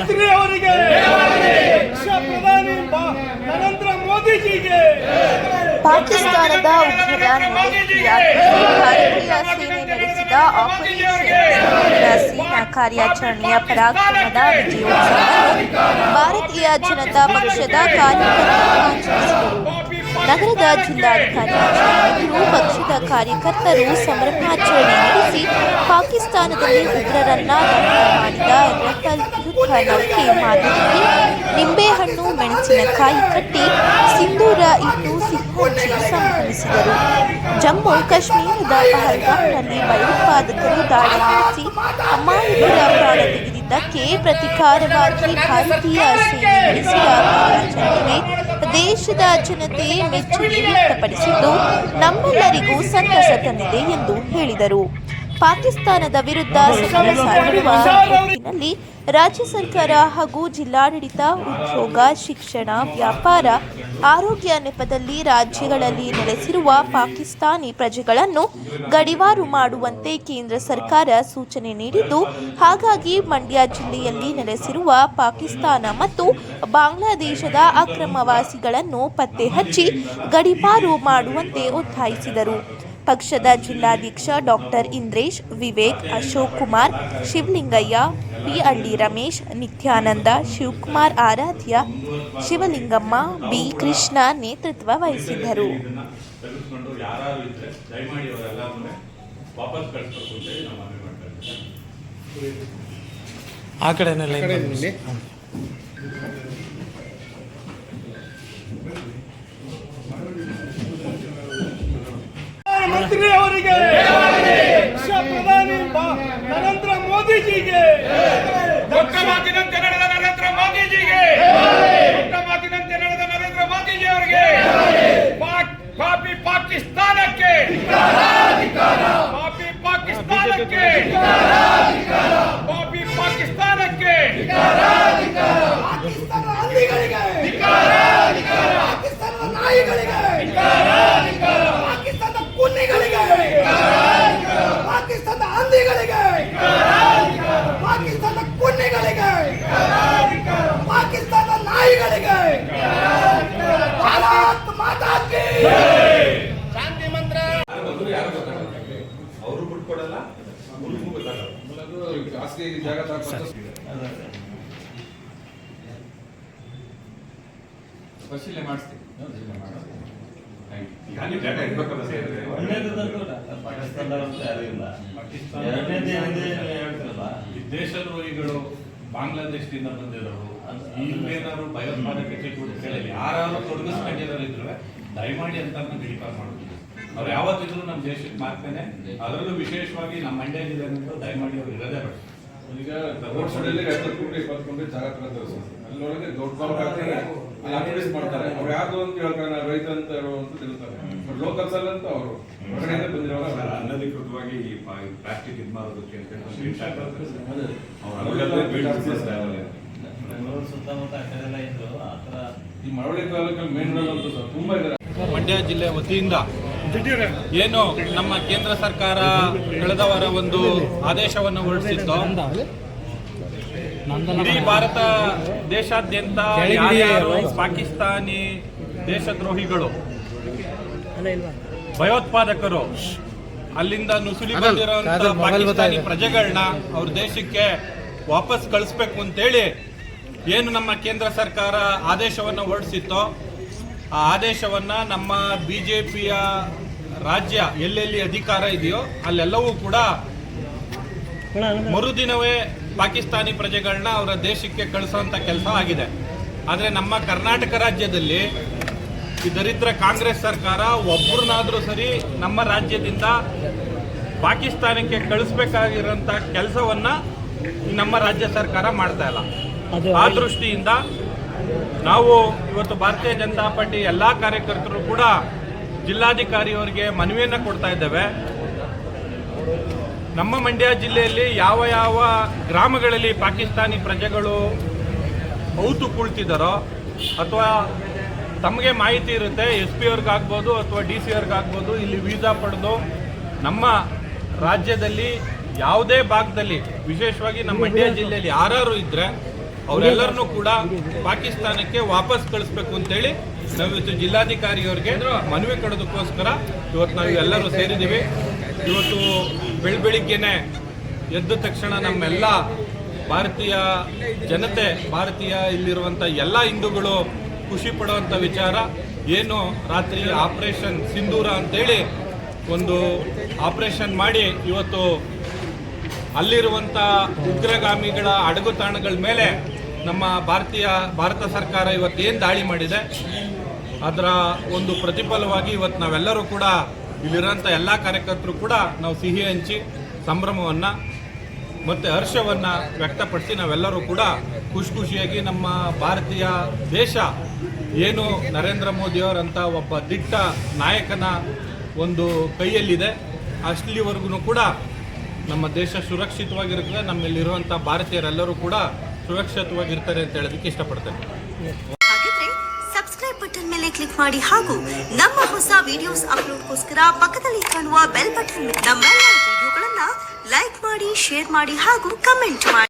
ಪ್ರಧಾನಮಂತ್ರಿ ಅವರಿಗೆ ದೇಶ ಪ್ರಧಾನಿ ಬಾ- ನರೇಂದ್ರ ಮೋದಿಜಿಗೆ ಪಾಕಿಸ್ತಾನದ ಉಗ್ರರ ನೆಲೆಯಾಗಿ ಭಾರತೀಯ ಸೇನೆ ನಡೆಸಿದ ಆಪರೇಷನ್ ಸೇನಾ ಕಾರ್ಯಾಚರಣೆಯ ಪರಾಕ್ರಮದ ವಿಜಯೋತ್ಸವವನ್ನು ಭಾರತೀಯ ಜನತಾ ಪಕ್ಷದ ಕಾರ್ಯಕರ್ತರು ಆಚರಿಸಿದರು ನಗರದ ಜಿಲ್ಲಾಧಿಕಾರಿ ಪಕ್ಷದ ಕಾರ್ಯಕರ್ತರು ಸಂಭ್ರಮಾಚರಣೆ ನಡೆಸಿ ಪಾಕಿಸ್ತಾನದಲ್ಲಿ ಉಗ್ರರನ್ನ ಮಾಡಿದ ರಫೇಲ್ ಯುದ್ಧ ನೌಕೆ ಮಾದರಿಯಲ್ಲಿ ನಿಂಬೆಹಣ್ಣು, ಮೆಣಸಿನಕಾಯಿ ಕಟ್ಟಿ ಸಿಂಧೂರ ಇಟ್ಟು ಸಿಂಹಂಚಿ ಸಂಭ್ರಮಿಸಿದರು. ಜಮ್ಮು ಕಾಶ್ಮೀರದ ಪಹಲ್ಗಾಮ್ನಲ್ಲಿ ಭಯೋತ್ಪಾದಕರು ದಾಳಿ ನಡೆಸಿ ಅಮಾಯಕರ ಪ್ರಾಣ ತೆಗೆದಿದ್ದಕ್ಕೆ ಪ್ರತಿಕಾರವಾಗಿ ಭಾರತೀಯ ಸೇನೆ ನಡೆಸಿದ ಕಾರ್ಯಾಚರಣೆಗೆ ದೇಶದ ಜನತೆ ಮೆಚ್ಚುಗೆ ವ್ಯಕ್ತಪಡಿಸಿದ್ದು ನಮ್ಮೆಲ್ಲರಿಗೂ ಸಂತಸ ತಂದಿದೆ ಎಂದು ಹೇಳಿದರು. ಪಾಕಿಸ್ತಾನದ ವಿರುದ್ಧ ಸಮರ ನಿಟ್ಟಿನಲ್ಲಿ ರಾಜ್ಯ ಸರ್ಕಾರ ಹಾಗೂ ಜಿಲ್ಲಾಡಳಿತ, ಉದ್ಯೋಗ, ಶಿಕ್ಷಣ, ವ್ಯಾಪಾರ, ಆರೋಗ್ಯ ನೆಪದಲ್ಲಿ ರಾಜ್ಯಗಳಲ್ಲಿ ನೆಲೆಸಿರುವ ಪಾಕಿಸ್ತಾನಿ ಪ್ರಜೆಗಳನ್ನು ಗಡಿವಾರು ಮಾಡುವಂತೆ ಕೇಂದ್ರ ಸರ್ಕಾರ ಸೂಚನೆ ನೀಡಿದ್ದು, ಹಾಗಾಗಿ ಮಂಡ್ಯ ಜಿಲ್ಲೆಯಲ್ಲಿ ನೆಲೆಸಿರುವ ಪಾಕಿಸ್ತಾನ ಮತ್ತು ಬಾಂಗ್ಲಾದೇಶದ ಅಕ್ರಮವಾಸಿಗಳನ್ನು ಪತ್ತೆ ಹಚ್ಚಿ ಗಡಿಪಾರು ಮಾಡುವಂತೆ ಒತ್ತಾಯಿಸಿದರು. ಪಕ್ಷದ ಜಿಲ್ಲಾಧ್ಯಕ್ಷ ಡಾಕ್ಟರ್ ಇಂದ್ರೇಶ್ ವಿವೇಕ್ ಅಶೋಕ್ ಕುಮಾರ್ ಶಿವಲಿಂಗಯ್ಯ ಪಿಹಳ್ಳಿ ರಮೇಶ್ ನಿತ್ಯಾನಂದ ಶಿವಕುಮಾರ್ ಆರಾಧ್ಯ ಶಿವಲಿಂಗಮ್ಮ ಬಿ ಕೃಷ್ಣ ನೇತೃತ್ವ ವಹಿಸಿದ್ದರು. ಯಾರು ಇದ್ರೆ ದಯಮಾಡಿ ಅವರೆಲ್ಲರನ್ನೂ ವಾಪಸ್ ಕಳಿಸ್ಬೇಕು ಅಂತ ಹೇಳಿ ನಾವು ಮನವಿ ಮಾಡ್ತಾ ಇದ್ದೀವಿ ಆ ಕಡೆನೆಲ್ಲ ಪ್ರಧಾನಮಂತ್ರಿ ಅವರಿಗೆ ಪ್ರಧಾನಿ ನರೇಂದ್ರ ಮೋದಿಜಿಗೆ. ದೊಡ್ಡ ಮಾತಿನಂತೆ ನಡೆದ ನರೇಂದ್ರ ಮೋದಿಜಿಗೆ. ದೊಡ್ಡ ಮಾತಿನಂತೆ ನಡೆದ ನರೇಂದ್ರ ಮೋದಿಜಿ ಅವರಿಗೆ ಪಾಕಿಸ್ತಾನಕ್ಕೆ ಪಾಪಿ ಪಾಕಿಸ್ತಾನಕ್ಕೆ ಪಾಪಿ ಪಾಕಿಸ್ತಾನಕ್ಕೆ ಪಾಕಿಸ್ತಾನದ ಹಂದಿಗಳಿಗೆ ಪಾಕಿಸ್ತಾನದ ನಾಯಿಗಳಿಗೆ ಪಾಕಿಸ್ತಾನದ ಕುನ್ನಿಗಳಿಗೆ ಪಾಕಿಸ್ತಾನದ ಹಂದಿಗಳಿಗೆ ಪಾಕಿಸ್ತಾನದ ಪಾಕಿಸ್ತಾನದ ನಾಯಿಗಳಿಗೆ. ಭಾರತ್ ಮಾತಾ ಕೀ ಶಾಂತಿ ಮಂತ್ರ. ಅವರು ಬಿಟ್ಕೊಡಲ್ಲ ಖಾಸಗಿ ಜಾಗ ಪರಿಶೀಲನೆ ಮಾಡಿಸ್ತೀವಿ ಪಾಕಿಸ್ತಾನ ಸೇರಿದ್ರೆ ವಿದೇಶ ದೇಶದ್ರೋಹಿಗಳು ಬಾಂಗ್ಲಾದೇಶದಿಂದ ಬಂದಿರೋರು ಇಲ್ಲೇನಾದ್ರು ಭಯೋತ್ಪಾದಕ ಚಟುವಟಿಕೆಗಳಲ್ಲಿ ಯಾರು ತೊಡಗಿಸ್ಕೊಂಡಿರೋ ಇದ್ರೆ ದಯಮಾಡಿ ಅಂತ ಗಿಡಿಪಾರ್ ಮಾಡ್ತೀವಿ ಅವ್ರು ಯಾವತ್ತಿದ್ರು ನಮ್ಮ ದೇಶಕ್ಕೆ ಮಾಡ್ತೇನೆ ಅದರಲ್ಲೂ ವಿಶೇಷವಾಗಿ ನಮ್ಮ ಮಂಡ್ಯ ಜಿಲ್ಲೆ ದಯಮಾಡಿ ಅವ್ರು ಇರೋದೇ ಬೇಡ. ಈಗ ರೋಡ್ ಸೈಡ್ ಅಲ್ಲಿ ಹತ್ತು ಕೋಟಿ ಇಪ್ಪತ್ತು ಕೋಟಿ ಜಾಗ ತಗೊಂಡ್ರು ಅಲ್ಲೊಳಗೆ ದೊಡ್ಡ ಬಾಂಬ್ ಹಾಕ್ತಾರೆ ಅಲ್ಲಿ ಅಡ್ವರ್ಟೈಸ್ ಮಾಡ್ತಾರೆ. ಅವ್ರು ಯಾವ್ದು ಅಂತ ಹೇಳ್ತಾರೆ ನಾವು ರೈತ ಅಂತ ಹೇಳೋ ಅಂತ ಹೇಳ್ತಾರೆ ಲೋಕಲ್ಸ್ ಅಂತ ಅವರು ಹೊರಗಡೆಯಿಂದ ಬಂದಿರೋ ಅನಧಿಕೃತವಾಗಿ ಈ ಪ್ಲಾಸ್ಟಿಕ್ ಇದು ಮಾಡೋದಕ್ಕೆ ಅಂತ ಹೇಳಿ ಬೀಳ್ ಈ ತಾಲೂಕಲ್ಲಿ ಮೇನ್ ರೋಡ್ ಅಂತ ಸರ್ ತುಂಬಾ ಇದ್ದಾರೆ ಮಂಡ್ಯ ಜಿಲ್ಲೆ ವತಿಯಿಂದ ಏನು ನಮ್ಮ ಕೇಂದ್ರ ಸರ್ಕಾರ ಕಳೆದ ವಾರ ಒಂದು ಆದೇಶವನ್ನು ಹೊರಡಿಸಿತ್ತು. ಇಡೀ ಭಾರತ ದೇಶಾದ್ಯಂತ ಯಾರ್ಯಾರು ಪಾಕಿಸ್ತಾನಿ ದೇಶದ್ರೋಹಿಗಳು ಭಯೋತ್ಪಾದಕರು ಅಲ್ಲಿಂದ ನುಸುಳಿ ಬಂದಿರುವಂತಹ ಪಾಕಿಸ್ತಾನಿ ಪ್ರಜೆಗಳನ್ನ ಅವ್ರ ದೇಶಕ್ಕೆ ವಾಪಸ್ ಕಳಿಸ್ಬೇಕು ಅಂತೇಳಿ ಏನು ನಮ್ಮ ಕೇಂದ್ರ ಸರ್ಕಾರ ಆದೇಶವನ್ನು ಹೊರಡಿಸಿತ್ತೋ, ಆ ಆದೇಶವನ್ನು ನಮ್ಮ ಬಿ ಜೆ ಪಿಯ ರಾಜ್ಯ ಎಲ್ಲೆಲ್ಲಿ ಅಧಿಕಾರ ಇದೆಯೋ ಅಲ್ಲೆಲ್ಲವೂ ಕೂಡ ಮರುದಿನವೇ ಪಾಕಿಸ್ತಾನಿ ಪ್ರಜೆಗಳನ್ನ ಅವರ ದೇಶಕ್ಕೆ ಕಳಿಸುವಂಥ ಕೆಲಸ ಆಗಿದೆ. ಆದರೆ ನಮ್ಮ ಕರ್ನಾಟಕ ರಾಜ್ಯದಲ್ಲಿ ಈ ದರಿದ್ರ ಕಾಂಗ್ರೆಸ್ ಸರ್ಕಾರ ಒಬ್ಬರನ್ನಾದರೂ ಸರಿ ನಮ್ಮ ರಾಜ್ಯದಿಂದ ಪಾಕಿಸ್ತಾನಕ್ಕೆ ಕಳಿಸ್ಬೇಕಾಗಿರೋಂಥ ಕೆಲಸವನ್ನ ನಮ್ಮ ರಾಜ್ಯ ಸರ್ಕಾರ ಮಾಡ್ತಾ ಇಲ್ಲ. ಆ ದೃಷ್ಟಿಯಿಂದ ನಾವು ಇವತ್ತು ಭಾರತೀಯ ಜನತಾ ಪಾರ್ಟಿ ಎಲ್ಲ ಕಾರ್ಯಕರ್ತರು ಕೂಡ ಜಿಲ್ಲಾಧಿಕಾರಿಯವರಿಗೆ ಮನವಿಯನ್ನು ಕೊಡ್ತಾ ಇದ್ದೇವೆ. ನಮ್ಮ ಮಂಡ್ಯ ಜಿಲ್ಲೆಯಲ್ಲಿ ಯಾವ ಯಾವ ಗ್ರಾಮಗಳಲ್ಲಿ ಪಾಕಿಸ್ತಾನಿ ಪ್ರಜೆಗಳು ಔತು ಕುಳ್ತಿದ್ದಾರೋ ಅಥವಾ ತಮಗೆ ಮಾಹಿತಿ ಇರುತ್ತೆ ಎಸ್ ಪಿ ಅವ್ರಿಗಾಗ್ಬೋದು ಅಥವಾ ಡಿ ಸಿ ಅವ್ರಿಗಾಗ್ಬೋದು ಇಲ್ಲಿ ವೀಸಾ ಪಡೆದು ನಮ್ಮ ರಾಜ್ಯದಲ್ಲಿ ಯಾವುದೇ ಭಾಗದಲ್ಲಿ ವಿಶೇಷವಾಗಿ ನಮ್ಮ ಮಂಡ್ಯ ಜಿಲ್ಲೆಯಲ್ಲಿ ಯಾರು ಇದ್ರೆ ಅವರೆಲ್ಲರನ್ನೂ ಕೂಡ ಪಾಕಿಸ್ತಾನಕ್ಕೆ ವಾಪಸ್ ಕಳಿಸ್ಬೇಕು ಅಂತೇಳಿ ನಾವಿವತ್ತು ಜಿಲ್ಲಾಧಿಕಾರಿಯವರಿಗೆ ಮನವಿ ಕೊಡೋದಕ್ಕೋಸ್ಕರ ಇವತ್ತು ನಾವು ಎಲ್ಲರೂ ಸೇರಿದ್ದೀವಿ. ಇವತ್ತು ಬೆಳ್ ಬೆಳಿಗ್ಗೆನೆ ಎದ್ದ ತಕ್ಷಣ ನಮ್ಮೆಲ್ಲ ಭಾರತೀಯ ಜನತೆ ಭಾರತೀಯ ಇಲ್ಲಿರುವಂಥ ಎಲ್ಲ ಹಿಂದೂಗಳು ಖುಷಿ ಪಡುವಂಥ ವಿಚಾರ. ಏನು ರಾತ್ರಿ ಆಪರೇಷನ್ ಸಿಂಧೂರ ಅಂತೇಳಿ ಒಂದು ಆಪರೇಷನ್ ಮಾಡಿ ಇವತ್ತು ಅಲ್ಲಿರುವಂಥ ಉಗ್ರಗಾಮಿಗಳ ಅಡಗುತಾಣಗಳ ಮೇಲೆ ನಮ್ಮ ಭಾರತೀಯ, ಭಾರತ ಸರ್ಕಾರ ಇವತ್ತು ಏನು ದಾಳಿ ಮಾಡಿದೆ, ಅದರ ಒಂದು ಪ್ರತಿಫಲವಾಗಿ ಇವತ್ತು ನಾವೆಲ್ಲರೂ ಕೂಡ ಇಲ್ಲಿರೋಂಥ ಎಲ್ಲ ಕಾರ್ಯಕರ್ತರು ಕೂಡ ನಾವು ಸಿಹಿ ಹಂಚಿ ಸಂಭ್ರಮವನ್ನು ಮತ್ತು ಹರ್ಷವನ್ನು ವ್ಯಕ್ತಪಡಿಸಿ ನಾವೆಲ್ಲರೂ ಕೂಡ ಖುಷಿ ಖುಷಿಯಾಗಿ ನಮ್ಮ ಭಾರತೀಯ ದೇಶ ಏನು ನರೇಂದ್ರ ಮೋದಿಯವರಂಥ ಒಬ್ಬ ದಿಟ್ಟ ನಾಯಕನ ಒಂದು ಕೈಯಲ್ಲಿದೆ. ಅಷ್ಟಲಿವರೆಗೂ ಕೂಡ ನಮ್ಮ ದೇಶ ಸುರಕ್ಷಿತವಾಗಿರುತ್ತದೆ. ನಮ್ಮಲ್ಲಿರುವಂತಹ ಭಾರತೀಯರೆಲ್ಲರೂ ಕೂಡ ಸುರಕ್ಷಿತವಾಗಿರ್ತಾರೆ ಅಂತ ಹೇಳೋದಕ್ಕೆ ಇಷ್ಟಪಡ್ತೇನೆ. ಹಾಗಿದ್ರೆ ಸಬ್ಸ್ಕ್ರೈಬ್ ಬಟನ್ ಮೇಲೆ ಕ್ಲಿಕ್ ಮಾಡಿ ಹಾಗೂ ನಮ್ಮ ಹೊಸ ವಿಡಿಯೋಸ್ ಅಪ್ಲೋಡ್ಗೋಸ್ಕರ ಪಕ್ಕದಲ್ಲಿ ಕಾಣುವ ಬೆಲ್ ಬಟನ್ ನಮ್ಮೆಲ್ಲ ವಿಡಿಯೋಗಳನ್ನ ಲೈಕ್ ಮಾಡಿ ಶೇರ್ ಮಾಡಿ ಹಾಗೂ ಕಮೆಂಟ್ ಮಾಡಿ.